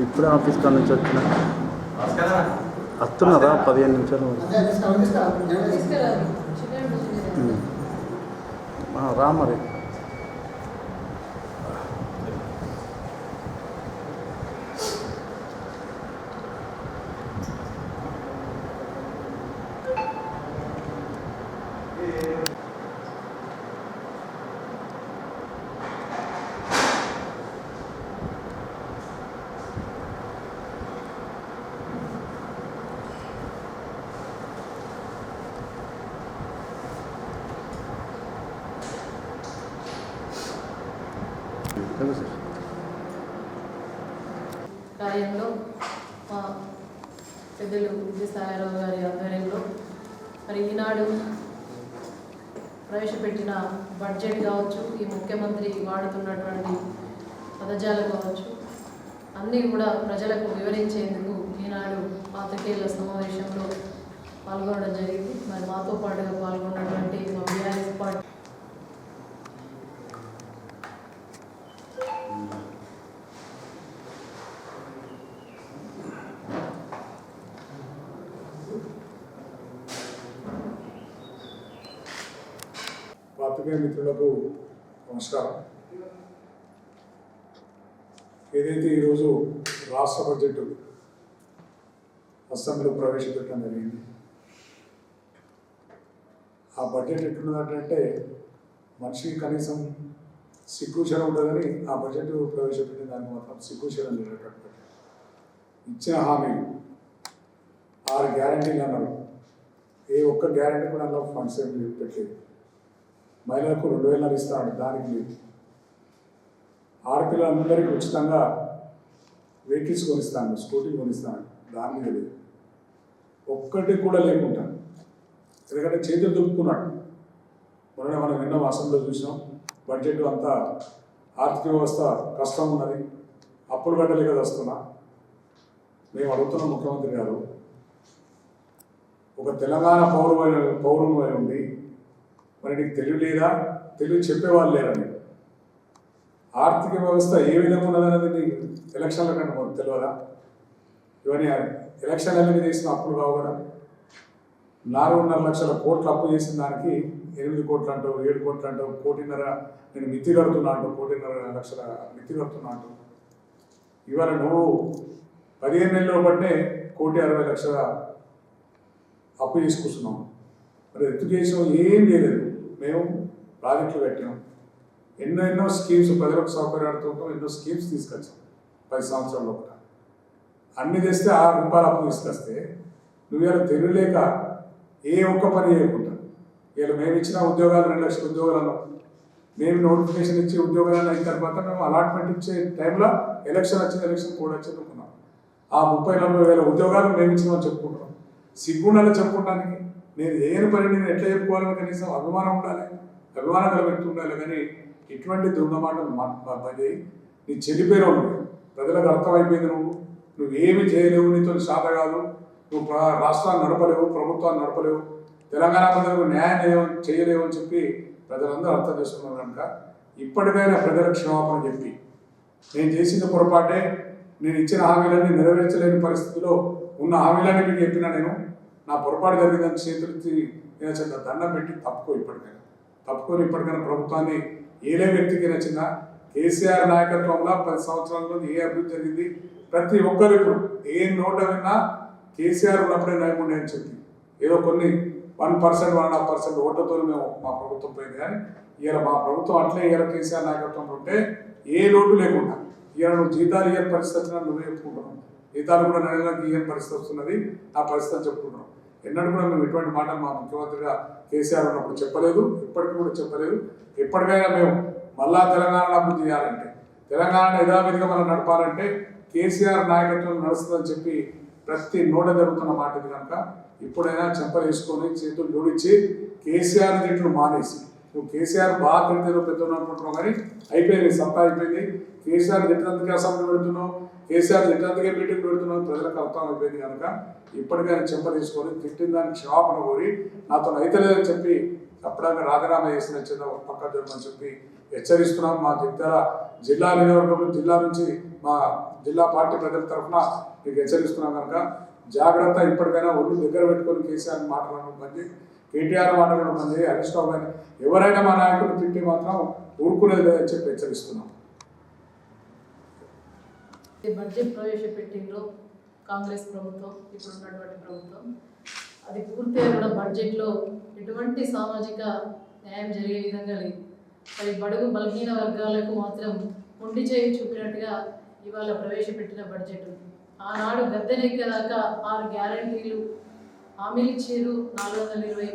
ఇప్పుడే ఆఫీస్ కాడ నుంచి వచ్చిన. వస్తున్నారా? పదిహేను నిమిషాలు. రా మరి. తెలుసు కార్యంలో మా పెద్దలు విజయసాయిరావు గారి ఆధ్వర్యంలో మరి ఈనాడు ప్రవేశపెట్టిన బడ్జెట్ కావచ్చు ఈ ముఖ్యమంత్రి వాడుతున్నటువంటి పదజాలు కావచ్చు అన్నీ కూడా ప్రజలకు వివరించేందుకు ఈనాడు పాత్రికేయుల సమావేశంలో పాల్గొనడం జరిగింది. మరి మాతో పాటుగా పాల్గొన్నటువంటి పాత్రికేయ మిత్రులకు నమస్కారం. ఏదైతే ఈరోజు రాష్ట్ర బడ్జెట్ అసెంబ్లీలో ప్రవేశపెట్టడం జరిగింది ఆ బడ్జెట్ ఎట్లున్నదంటే మనిషికి కనీసం సిగ్గుచరం ఉండదని ఆ బడ్జెట్ ప్రవేశపెట్టిన దాన్ని మాత్రం సిగ్గుచరం లేనటువంటి ఇచ్చిన హామీలు ఆరు గ్యారంటీలు అన్నారు. ఏ ఒక్క గ్యారంటీ కూడా అందులో ఫండ్స్ ఏమి పెట్టలేదు. మహిళలకు రెండు వేల ఇస్తాడు దానికి ఆడపిల్లలందరికీ ఉచితంగా వెహికల్స్ కొనిస్తాను స్కూటీ కొనిస్తాను దానికి లేదు. ఒక్కటి కూడా లేకుండా ఎందుకంటే చేతులు దులుపుకున్నాడు. మొన్న మనం విన్నాం అసెంబ్లీలో చూసినాం. బడ్జెట్ అంతా ఆర్థిక వ్యవస్థ కష్టం ఉన్నది. అప్పులు కట్టలేక వస్తున్నా. మేము అడుగుతున్నాం ముఖ్యమంత్రి గారు ఒక తెలంగాణ పౌరు పౌరుని ఉండి మరి నీకు తెలియలేదా తెలివి చెప్పేవాళ్ళు లేరని ఆర్థిక వ్యవస్థ ఏ విధంగా ఉన్నదనేది నీకు ఎలక్షన్ల కంటే మొదలు తెలియదా ఇవన్నీ ఎలక్షన్లన్నీ చేసిన అప్పులు కావు కదా. నాలుగున్నర లక్షల కోట్లు అప్పు చేసిన దానికి ఎనిమిది కోట్లు అంటావు ఏడు కోట్లు అంటావు కోటిన్నర నేను మిత్తి కడుతున్నా అంటావు కోటిన్నర లక్షల మిత్తి కడుతున్నా అంటావు. ఇవాళ నువ్వు పదిహేను నెలలో పట్టే కోటి అరవై లక్షల అప్పు తీసుకొస్తున్నాం మరి ఎడ్యుకేషన్ ఏం చేయలేదు. మేము ప్రాజెక్టులు పెట్టాం ఎన్నో ఎన్నో స్కీమ్స్ ప్రజలకు సౌకర్యాలతో ఎన్నో స్కీమ్స్ తీసుకొచ్చాం పది సంవత్సరాల లోపల. అన్ని తెస్తే ఆరు రూపాయలు అప్పు తీసుకొస్తే నువ్వు తెలియలేక ఏ ఒక్క పని చేయకుండా వీళ్ళు మేము ఇచ్చిన ఉద్యోగాలు రెండు లక్షల ఉద్యోగాలను మేము నోటిఫికేషన్ ఇచ్చి ఉద్యోగాలను అయిన తర్వాత మేము అలాట్మెంట్ ఇచ్చే టైంలో ఎలక్షన్ వచ్చిన ఎలక్షన్ కూడా వచ్చి అనుకున్నాం. ఆ ముప్పై నలభై వేల ఉద్యోగాలు మేము ఇచ్చినామని చెప్పుకుంటున్నాం. సిగ్గుండాలి చెప్పుకోవడానికి. నేను చేయని పని నేను ఎట్లా చెప్పుకోవాలని కనీసం అభిమానం ఉండాలి. అభిమానం కలిగి ఉండాలి. కానీ ఇటువంటి దుర్గమాటలు బంద్ నీ చెల్లిపోయిన ప్రజలకు అర్థమైపోయింది నువ్వు. నువ్వేమి చేయలేవు. నీతో శాఖ కాదు. నువ్వు రాష్ట్రాన్ని నడపలేవు ప్రభుత్వాన్ని నడపలేవు. తెలంగాణ ప్రజలకు న్యాయం చేయలేవు- అని చెప్పి ప్రజలందరూ అర్థం చేసుకున్నారు కనుక ఇప్పటికైనా ప్రజలకు క్షమాపణ చెప్పి. నేను చేసిన పొరపాటే నేను ఇచ్చిన హామీలన్నీ నెరవేర్చలేని పరిస్థితిలో ఉన్న హామీలన్నీ మీకు చెప్పినా నేను నా పొరపాటు జరిగిందని చేతులెత్తి నేను చిన్న దండం పెట్టి తప్పుకో ఇప్పటికైనా. తప్పుకొని ఇప్పటికైనా ప్రభుత్వాన్ని ఏలే వ్యక్తికి నచ్చిన కేసీఆర్ నాయకత్వంలో పది సంవత్సరాల్లో ఏ అభివృద్ధి జరిగింది? ప్రతి ఒక్కరు ఇప్పుడు ఏ నోట విన్నా కేసీఆర్ ఉన్నప్పుడే నయముండే అని చెప్పి. ఏదో కొన్ని one percent one half percent ఓట్లతో మేము మా ప్రభుత్వం పోయింది కానీ ఇలా మా ప్రభుత్వం అట్లే ఇలా కేసీఆర్ నాయకత్వంలో ఉంటే ఏ లోటు లేకుండా ఇలా నువ్వు జీతాలు ఇయ్యని పరిస్థితి వచ్చినా నువ్వే చెప్పుకుంటున్నావు జీతాలు కూడా నెల నెలకి ఇయ్యని పరిస్థితి వస్తున్నది ఆ పరిస్థితి చెప్పుకుంటున్నాం ఎన్నడూ కూడా మేము ఎటువంటి మాట మా ముఖ్యమంత్రిగా కేసీఆర్ ఉన్నప్పుడు చెప్పలేదు ఇప్పటికీ కూడా చెప్పలేదు. ఎప్పటికైనా మేము మళ్ళా తెలంగాణ అభివృద్ధి చేయాలంటే తెలంగాణ యథావిధిగా మనం నడపాలంటే కేసీఆర్ నాయకత్వం నడుస్తుందని చెప్పి ప్రతి నోట జరుగుతున్న మాట ఇది కనుక ఇప్పుడైనా చెంపలేసుకొని చేతులు జోడించి కేసీఆర్ తిట్లు మానేసి నువ్వు కేసీఆర్ బాగా తిడితే పెద్ద అనుకుంటున్నావు కానీ అయిపోయింది సత్తా అయిపోయింది. కేసీఆర్ తిట్టినందుకే అసెంబ్లీ పెడుతున్నాం కేసీఆర్ తిట్టినందుకే మీటింగ్ పెడుతున్నాం ప్రజలకు అర్థం అయిపోయింది కనుక ఇప్పటికైనా చెంపలు తీసుకొని తిట్టిన దానికి క్షమాపణ కోరి నాతో అయితలేదని చెప్పి తప్పడానికి రాజీనామా చేసిన చిన్న పక్క జరమని చెప్పి హెచ్చరిస్తున్నాం. మా దగ్గర జిల్లా నియోజకవర్గం జిల్లా నుంచి మా జిల్లా పార్టీ ప్రజల తరఫున మీకు హెచ్చరిస్తున్నాం కనుక జాగ్రత్త ఇప్పటికైనా ఒళ్ళు దగ్గర పెట్టుకొని కేసీఆర్ మాట్లాడడం మంది కేటీఆర్ మాట్లాడడం మంది హరీష్ రావు గారిని ఎవరైనా మా నాయకులు తిట్టి మాత్రం ఊరుకునేది లేదని చెప్పి హెచ్చరిస్తున్నాం. అయితే బడ్జెట్ ప్రవేశపెట్టిండ్రు కాంగ్రెస్ ప్రభుత్వం ఇప్పుడు ఉన్నటువంటి ప్రభుత్వం. అది పూర్తిగా కూడా బడ్జెట్లో ఎటువంటి సామాజిక న్యాయం జరిగే విధంగా లేదు. మరి బడుగు బలహీన వర్గాలకు మాత్రం మొండి చేయి చూపినట్టుగా ఇవాళ ప్రవేశపెట్టిన బడ్జెట్ ఆనాడు ఆనాడు గద్దెనెక్కేదాకా ఆరు గ్యారంటీలు హామీలు ఇచ్చారు నాలుగు వందల ఇరవై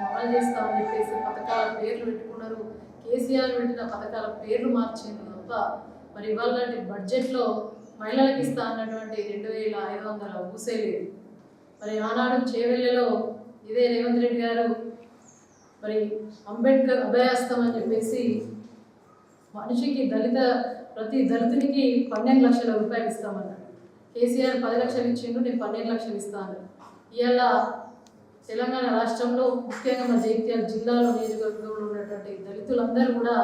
అమలు చేస్తామని చెప్పేసి పథకాల పేర్లు పెట్టుకున్నారు. కేసీఆర్ పెట్టిన పథకాల పేర్లు మార్చింది తప్ప మరి ఇవాళ బడ్జెట్లో మహిళలకు ఇస్తా అన్నటువంటి రెండు వేల ఐదు వందల ఊసే లేదు. మరి ఆనాడు చేవెళ్ళలో ఇదే రేవంత్ రెడ్డి గారు మరి అంబేద్కర్ అభయాస్తం అని చెప్పేసి మనిషికి దళిత ప్రతి దళితునికి పన్నెండు లక్షల రూపాయలు ఇస్తామన్నాడు కేసీఆర్ పది లక్షలు ఇచ్చిండు నేను పన్నెండు లక్షలు ఇస్తాను. ఇవాళ తెలంగాణ రాష్ట్రంలో ముఖ్యంగా మన జగిత్యాల జిల్లాలో నియోజకవర్గంలో ఉన్నటువంటి దళితులందరూ కూడా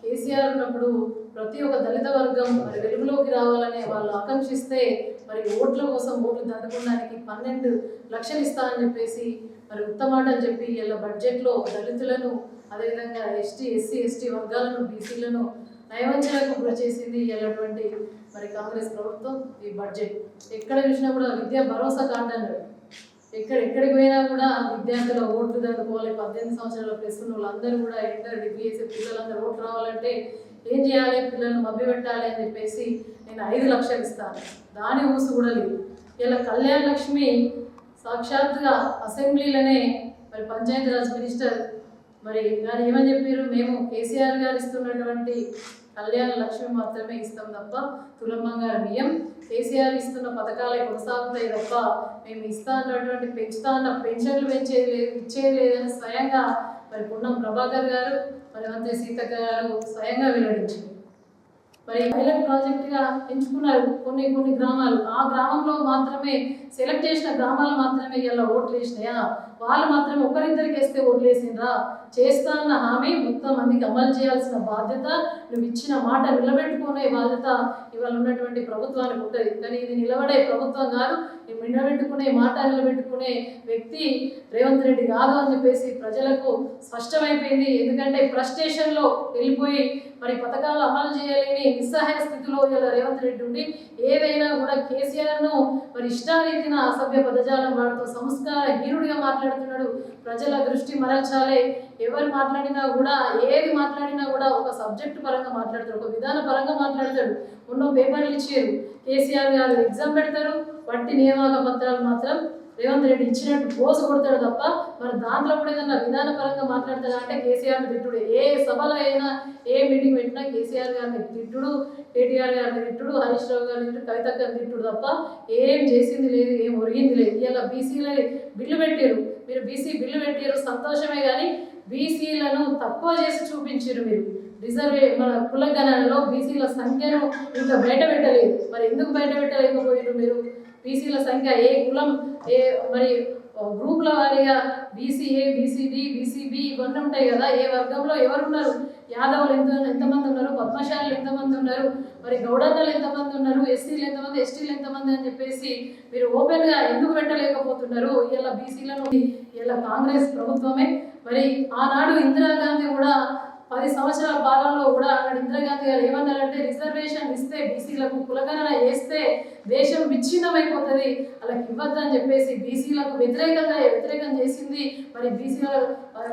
కేసీఆర్ ఉన్నప్పుడు ప్రతి ఒక్క దళిత వర్గం మరి వెలుగులోకి రావాలని వాళ్ళు ఆకాంక్షిస్తే మరి ఓట్ల కోసం ఓట్లు దండుకోవడానికి పన్నెండు లక్షలు ఇస్తానని చెప్పేసి మరి ఉత్తమాటలు చెప్పి ఇలా బడ్జెట్లో దళితులను అదేవిధంగా ఎస్టీ ఎస్సీ ఎస్టీ వర్గాలను బీసీలను నయవంచనకు గురి చేసింది ఇలాంటి మరి కాంగ్రెస్ ప్రభుత్వం ఈ బడ్జెట్. ఎక్కడ చూసినా కూడా విద్యా భరోసా కార్డు ఎక్కడెక్కడికి పోయినా కూడా విద్యార్థుల ఓట్లు దండుకోవాలి పద్దెనిమిది సంవత్సరాల ప్లస్ ఉన్న వాళ్ళందరూ కూడా ఇంటర్ డిగ్రీ చేసే పిల్లలందరూ ఓట్లు రావాలంటే ఏం చేయాలి? పిల్లల్ని మభ్య పెట్టాలి అని చెప్పేసి నేను ఐదు లక్షలు ఇస్తాను. దాని ఊసు కూడా లేదు. ఇలా కళ్యాణ లక్ష్మి సాక్షాత్తుగా అసెంబ్లీలోనే మరి పంచాయతీరాజ్ మినిస్టర్ మరి గారు ఏమని చెప్పారు? మేము కేసీఆర్ గారు ఇస్తున్నటువంటి కళ్యాణ లక్ష్మి మాత్రమే ఇస్తాం తప్ప తులం బంగారం ఇయ్యం కేసీఆర్ ఇస్తున్న పథకాలే కొనసాగుతాయి తప్ప మేము ఇస్తా అన్నటువంటి పెంచుతా అన్న పెన్షన్లు పెంచేది లేదు ఇచ్చేది లేదని స్వయంగా మరి పున్నం ప్రభాకర్ గారు మరి మంత్రి సీతక్క గారు స్వయంగా వెల్లడించారు. మరి పైలట్ ప్రాజెక్టుగా ఎంచుకున్నారు కొన్ని కొన్ని గ్రామాలు. ఆ గ్రామంలో మాత్రమే సెలెక్ట్ చేసిన గ్రామాలు మాత్రమే ఇలా ఓట్లు వేసినాయా? వాళ్ళు మాత్రం ఒకరిద్దరికి వేస్తే వదిలేసిండ్రా చేస్తా అన్న హామీ మొత్తం మందికి అమలు చేయాల్సిన బాధ్యత నువ్వు ఇచ్చిన మాట నిలబెట్టుకునే బాధ్యత ఇవాళ ఉన్నటువంటి ప్రభుత్వానికి ఉంటుంది. కానీ ఇది నిలబడే ప్రభుత్వం కాదు నువ్వు నిలబెట్టుకునే మాట నిలబెట్టుకునే వ్యక్తి రేవంత్ రెడ్డి కాదు అని చెప్పేసి ప్రజలకు స్పష్టమైపోయింది. ఎందుకంటే ఫ్రస్ట్రేషన్లో వెళ్ళిపోయి మరి పథకాలు అమలు చేయలేని నిస్సహాయ స్థితిలో ఇలా రేవంత్ రెడ్డి ఉండి ఏదైనా కూడా కేసీఆర్ను మరి ఇష్టారీతిన అసభ్య పదజాలం వాడుతూ సంస్కార హీనుడిగా మాట్లాడుతున్నాడు. ప్రజల దృష్టి మరల్చాలే. ఎవరు మాట్లాడినా కూడా ఏది మాట్లాడినా కూడా ఒక సబ్జెక్టు పరంగా మాట్లాడతాడు ఒక విధాన పరంగా మాట్లాడతాడు. ఉన్న పేపర్లు ఇచ్చారు కేసీఆర్ గారు ఎగ్జామ్ పెడతారు. వట్టి నియామక పత్రాలు మాత్రం రేవంత్ రెడ్డి ఇచ్చినట్టు పోసు కొడతాడు తప్ప మరి దాంట్లో కూడా ఏదన్నా విధాన పరంగా మాట్లాడతాడా అంటే కేసీఆర్ తిట్టుడు. ఏ సభలో అయినా ఏ మీటింగ్ పెట్టినా కేసీఆర్ గారిని తిట్టుడు కేటీఆర్ గారిని తిట్టుడు హరీష్ రావు గారిని తిట్టుడు కవిత తిట్టుడు తప్ప ఏం చేసింది లేదు ఏం ఒరిగింది లేదు. ఇలా బీసీల బిల్లు పెట్టారు. మీరు బీసీ బిల్లు పెట్టారు సంతోషమే కానీ బీసీలను తక్కువ చేసి చూపించారు మీరు. రిజర్వే మన కులగణనలో బీసీల సంఖ్యను ఇంకా బయట పెట్టలేదు. మరి ఎందుకు బయట పెట్టలేకపోయారు మీరు? బీసీల సంఖ్య ఏ కులం ఏ మరి గ్రూపుల వారీగా బీసీఏ బీసీబీ బీసీబీ ఇవన్నీ ఉంటాయి కదా ఏ వర్గంలో ఎవరు ఉన్నారు యాదవులు ఎంత ఎంతమంది ఉన్నారు పద్మశాలు ఎంతమంది ఉన్నారు మరి గౌడన్నలు ఎంతమంది ఉన్నారు ఎస్సీలు ఎంతమంది ఎస్టీలు ఎంతమంది అని చెప్పేసి మీరు ఓపెన్గా ఎందుకు పెట్టలేకపోతున్నారు? ఇలా బీసీలను ఇలా కాంగ్రెస్ ప్రభుత్వమే. మరి ఆనాడు ఇందిరాగాంధీ కూడా పది సంవత్సరాల పాలనలో కూడా అక్కడ ఇందిరాగాంధీ గారు ఏమన్నారంటే రిజర్వేషన్ ఇస్తే బీసీలకు కులగణన వేస్తే దేశం విచ్ఛిన్నమైపోతుంది అలాగ ఇవ్వద్దని చెప్పేసి బీసీలకు వ్యతిరేకంగా వ్యతిరేకం చేసింది. మరి బీసీల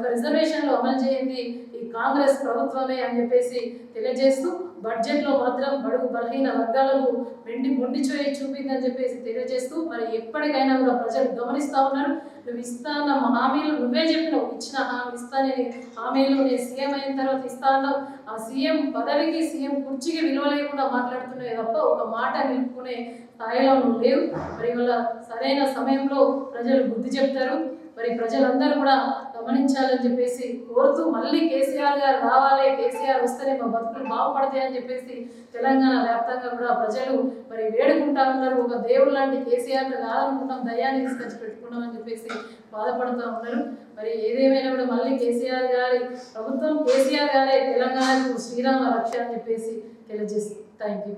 రిజర్వేషన్లు అమలు చేయండి. కాంగ్రెస్ ప్రభుత్వమే అని చెప్పేసి తెలియజేస్తూ బడ్జెట్లో మాత్రం బడుగు బలహీన వర్గాలకు వెండి మొండి చేయి చూపిందని చెప్పేసి తెలియజేస్తూ మరి ఎప్పటికైనా కూడా ప్రజలు గమనిస్తా ఉన్నారు. నువ్వు ఇస్తాన్న హామీలు నువ్వే చెప్పినావు ఇచ్చిన హామీ ఇస్తానని హామీలు నేను సీఎం అయిన తర్వాత ఇస్తా ఆ సీఎం పదవికి సీఎం కుర్చీకి విలువ లేకుండా మాట్లాడుతున్నాయి తప్ప ఒక మాట నిలుపుకునే స్థాయిలో నువ్వు లేవు. మరి ఇవాళ సరైన సమయంలో ప్రజలు బుద్ధి చెప్తారు. మరి ప్రజలందరూ కూడా గమనించాలని చెప్పేసి కోరుతూ మళ్ళీ కేసీఆర్ గారు రావాలి కేసీఆర్ వస్తేనే మా బతుకులు బాగుపడతాయి అని చెప్పేసి తెలంగాణ వ్యాప్తంగా కూడా ప్రజలు మరి వేడుకుంటా ఉన్నారు. ఒక దేవుడు లాంటి కేసీఆర్ కాదనుకుంటాం దయ్యాన్ని తీసుకొచ్చి పెట్టుకున్నామని చెప్పేసి బాధపడుతూ ఉన్నారు. మరి ఏదేమైనా కూడా మళ్ళీ కేసీఆర్ గారి ప్రభుత్వం కేసీఆర్ గారే తెలంగాణకు శ్రీరామ రక్ష అని చెప్పేసి తెలియజేసి థ్యాంక్ యూ